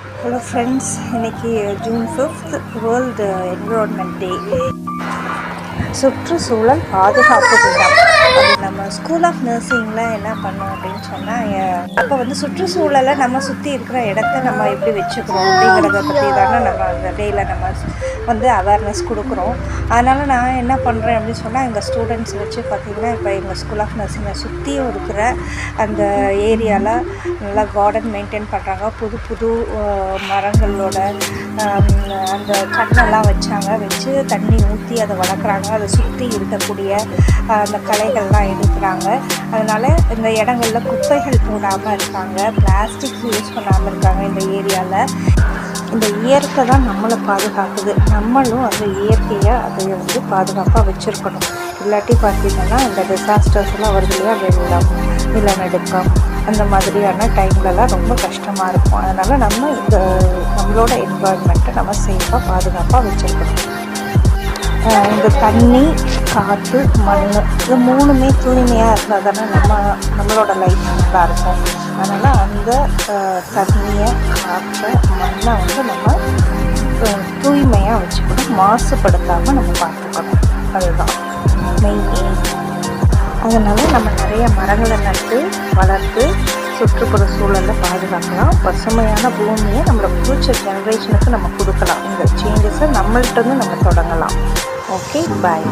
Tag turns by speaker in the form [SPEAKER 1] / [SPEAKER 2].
[SPEAKER 1] Hello friends இன்னைக்கு June fifth world environment day சுற்றுச்சூழல் பாதுகாப்பு தினம் அது நம்ம ஸ்கூல் ஆஃப் நர்சிங்கில் என்ன பண்ணோம் அப்படின்னு சொன்னால் அப்போ வந்து சுற்றுச்சூழலை நம்ம சுற்றி இருக்கிற இடத்த நம்ம எப்படி வச்சுக்கிறோம் அப்படிங்கிறத பற்றி தானே நம்ம அந்த டேயில் நம்ம வந்து அவேர்னஸ் கொடுக்குறோம். அதனால் நான் என்ன பண்ணுறேன் அப்படின்னு சொன்னால் எங்கள் ஸ்டூடெண்ட்ஸ் வச்சு பார்த்திங்கன்னா இப்போ எங்கள் ஸ்கூல் ஆஃப் நர்சிங்கை சுற்றியும் இருக்கிற அந்த ஏரியாவில் நல்லா கார்டன் மெயின்டைன் பண்ணுறாங்க புது புது மரங்களோட அந்த கண்ணெல்லாம் வச்சாங்க. வச்சு தண்ணி ஊற்றி அதை வளர்க்குறாங்க. அதை சுற்றி இருக்கக்கூடிய அந்த கலைகள்லாம் எடுக்கிறாங்க. அதனால் இந்த இடங்களில் குப்பைகள் போடாமல் இருக்காங்க. பிளாஸ்டிக் யூஸ் பண்ணாமல் இருக்காங்க இந்த ஏரியாவில் இந்த இயற்கை தான் நம்மளை பாதுகாக்குது. நம்மளும் அந்த இயற்கையை அதை வந்து பாதுகாப்பாக வச்சுருக்கணும். இல்லாட்டி பார்த்தீங்கன்னா இந்த டிசாஸ்டர்ஸ்லாம் வருது இல்லையா வெள்ளம் நிலநடுக்கம் அந்த மாதிரியான டைம்லலாம் ரொம்ப கஷ்டமாக இருக்கும். அதனால் நம்ம இந்த நம்மளோட என்வாயன்மெண்ட்டை நம்ம சேஃபாக பாதுகாப்பாக வச்சுருக்கணும். இந்த தண்ணி காற்று மண் இது மூணுமே தூய்மையாக இருந்தால் தானே நம்ம நம்மளோட லைஃப் நல்லா இருக்கும். அதனால் அந்த தண்ணியை காற்றை மண்ணை வந்து நம்ம தூய்மையாக வச்சுக்கணும். மாசுபடுத்தாமல் நம்ம பார்த்துக்கணும் அதுதான். மெயின் எய்ம் அதனால் நம்ம நிறைய மரங்களை நட்டு வளர்த்து சுற்றுப்புற சூழலை பாதுகாக்கலாம். பசுமையான பூமியை நம்மளோட ஃப்யூச்சர் ஜென்ரேஷனுக்கு நம்ம கொடுக்கலாம். இந்த சேஞ்சஸை நம்மள்ட்ட இருந்து நம்ம தொடங்கலாம். Okay bye